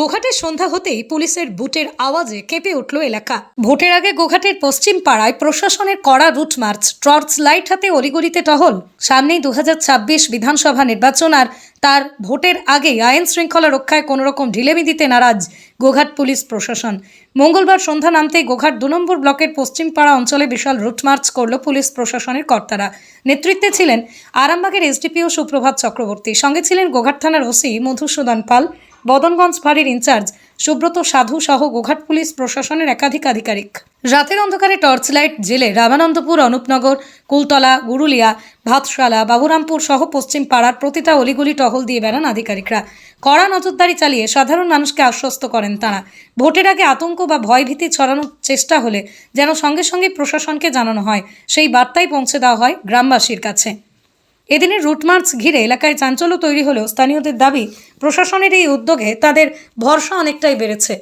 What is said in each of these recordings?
গোঘাটের সন্ধ্যা হতেই পুলিশের বুটের আওয়াজে কেঁপে উঠল এলাকা। ভোটের আগে গোঘাটের পশ্চিম পাড়ায় প্রশাসনের কড়া রুট মার্চ, টর্চ লাইট হাতে অলিগলিতে টহল। সামনেই দুহাজার ছাব্বিশ বিধানসভা নির্বাচন আর তার ভোটের আগেই আইন শৃঙ্খলা রক্ষায় কোনো রকম ঢিলেমি দিতে নারাজ গোঘাট পুলিশ প্রশাসন। মঙ্গলবার সন্ধ্যা নামতেই গোঘাট দু নম্বর ব্লকের পশ্চিম পাড়া অঞ্চলে বিশাল রুট মার্চ করল পুলিশ প্রশাসনের কর্তারা। নেতৃত্বে ছিলেন আরামবাগের এসডিপিও সুপ্রভাত চক্রবর্তী, সঙ্গে ছিলেন গোঘাট থানার ওসি মধুসূদন পাল বদনগঞ্জ ফাঁড়ির ইনচার্জ সুব্রত সাধু সহ গোঘাট পুলিশ প্রশাসনের একাধিক আধিকারিক। রাতের অন্ধকারে টর্চ লাইট জেলে রামানন্দপুর, অনুপনগর, কুলতলা, গুরুলিয়া, ভাতশালা, বাবুরামপুর সহ পশ্চিম পাড়ার প্রতিটা অলিগুলি টহল দিয়ে বেড়ান আধিকারিকরা। কড়া নজরদারি চালিয়ে সাধারণ মানুষকে আশ্বস্ত করেন তারা। ভোটের আগে আতঙ্ক বা ভয়ভীতি ছড়ানোর চেষ্টা হলে যেন সঙ্গে সঙ্গে প্রশাসনকে জানানো হয়। সেই বার্তাই পৌঁছে দেওয়া হয় গ্রামবাসীর কাছে। এদিনের রুট মার্চ ঘিরে এলাকায় চাঞ্চল্য তৈরি হলেও স্থানীয়দের দাবি, প্রশাসনের এই উদ্যোগে তাদের ভরসা অনেকটাই বেড়েছে।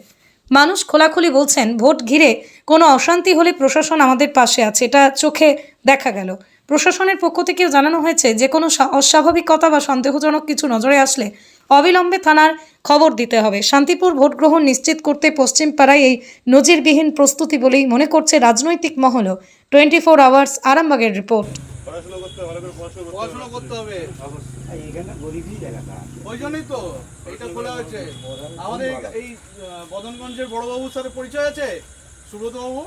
মানুষ খোলাখুলি বলছেন, ভোট ঘিরে কোনো অশান্তি হলে প্রশাসন আমাদের পাশে আছে, এটা চোখে দেখা গেল। প্রশাসনের পক্ষ থেকেও জানানো হয়েছে, যে কোনো অস্বাভাবিকতা বা সন্দেহজনক কিছু নজরে আসলে অবিলম্বে থানার খবর দিতে হবে। শান্তিপুর ভোট গ্রহণ নিশ্চিত করতে পশ্চিম পাড়ায় এই নজিরবিহীন প্রস্তুতি বলেই মনে করছে রাজনৈতিক মহলও। টোয়েন্টি ফোর আওয়ার্স আরামবাগের রিপোর্ট। পড়াশোনা করতে হবে ওই জন্যই তো এটা খোলা হয়েছে। আমাদের এই- বদনগঞ্জের বড়বাবুর সাথে পরিচয় আছে? সুব্রত বাবু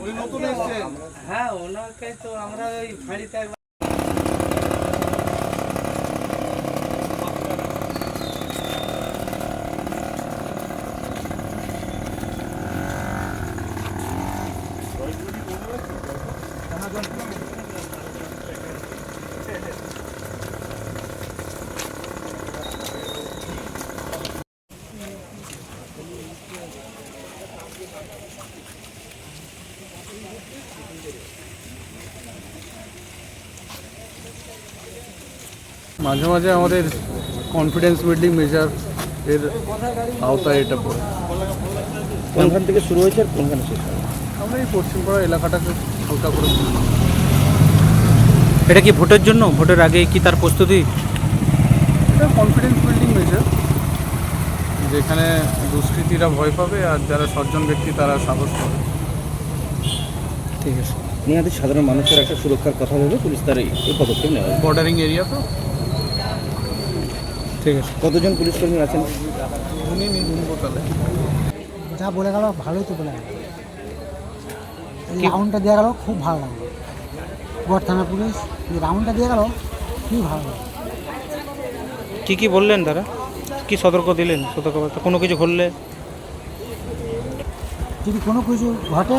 উনি নতুন এসছেন। হ্যাঁ ওনাকে তো আমরা ওই ফাঁড়িতে মাঝে মাঝে আমাদের কনফিডেন্স বিল্ডিং মেজার এর আওতায় এটা পড়ে। কোনখান থেকে শুরু হয়েছে আর কোনখানে শেষ? আমরা এই পশ্চিমপাড়া এলাকাটাকে হালকা করে এটা কি ভোটের জন্য? ভোটের আগে কি তার প্রস্তুতি? এটা কনফিডেন্স বিল্ডিং মেজার যেখানে দুষ্কৃতীরা ভয় পাবে আর যারা সজ্জন ব্যক্তি তারা সাহস পাবে। ঠিক আছে। নিহাতি সাধারণ মানুষের একটা সুরক্ষার কথা ভেবে পুলিশ তার এই এই পদক্ষেপ নেওয়া হয়। বর্ডারিং এরিয়া তো? ঠিক আছে। কতজন পুলিশ কর্মী আছেন? উনি যা বলে গেল ভালোই তো বলে গেল। রাউন্ডটা দিয়ে গেল খুব ভালো লাগল। গড় থানা পুলিশ এই রাউন্ডটা দিয়ে গেল খুবই ভালো লাগল। কি কি বললেন তারা? কি সতর্ক দিলেন সতর্কবার্তা? কোনো কিছু ঘটলে? যদি কোনো কিছু ঘটে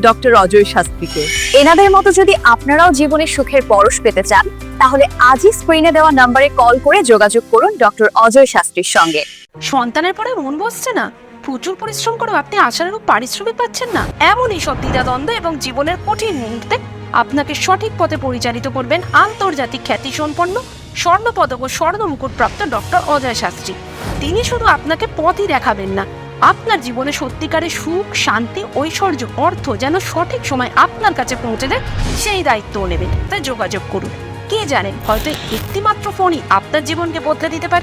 ডক্টর অজয় শাস্ত্রীকে। এনাদের মতো যদি আপনারাও জীবনে সুখের পরশ পেতে চান, তাহলে আজই স্ক্রিনে দেওয়া নম্বরে কল করে যোগাযোগ করুন ডক্টর অজয় শাস্ত্রীর সঙ্গে। সন্তানের পরে মন বসছে না? প্রচুর পরিশ্রম করেও আপনি আশানুরূপ পারিশ্রমিক পাচ্ছেন না? এমনই সব দ্বিধাদ্বন্দ্ব এবং জীবনের কঠিন মুহূর্তে আপনাকে সঠিক পথে পরিচালিত করবেন আন্তর্জাতিক খ্যাতি সম্পন্ন স্বর্ণ পদক ও স্বর্ণ মুকুট প্রাপ্ত ডক্টর অজয় শাস্ত্রী। তিনি শুধু আপনাকে পথই দেখাবেন না আপনার জীবনে সত্যিকারের সুখ, শান্তি, ঐশ্বর্য, অর্থ যেন সঠিক সময় আপনার কাছে পৌঁছে দেয় সেই দায়িত্ব নেবেন। তাই যোগাযোগ করুন। কে জানেন হয়তো একটিমাত্র ফোনই আপনার জীবনকে বদলে দিতে পারে।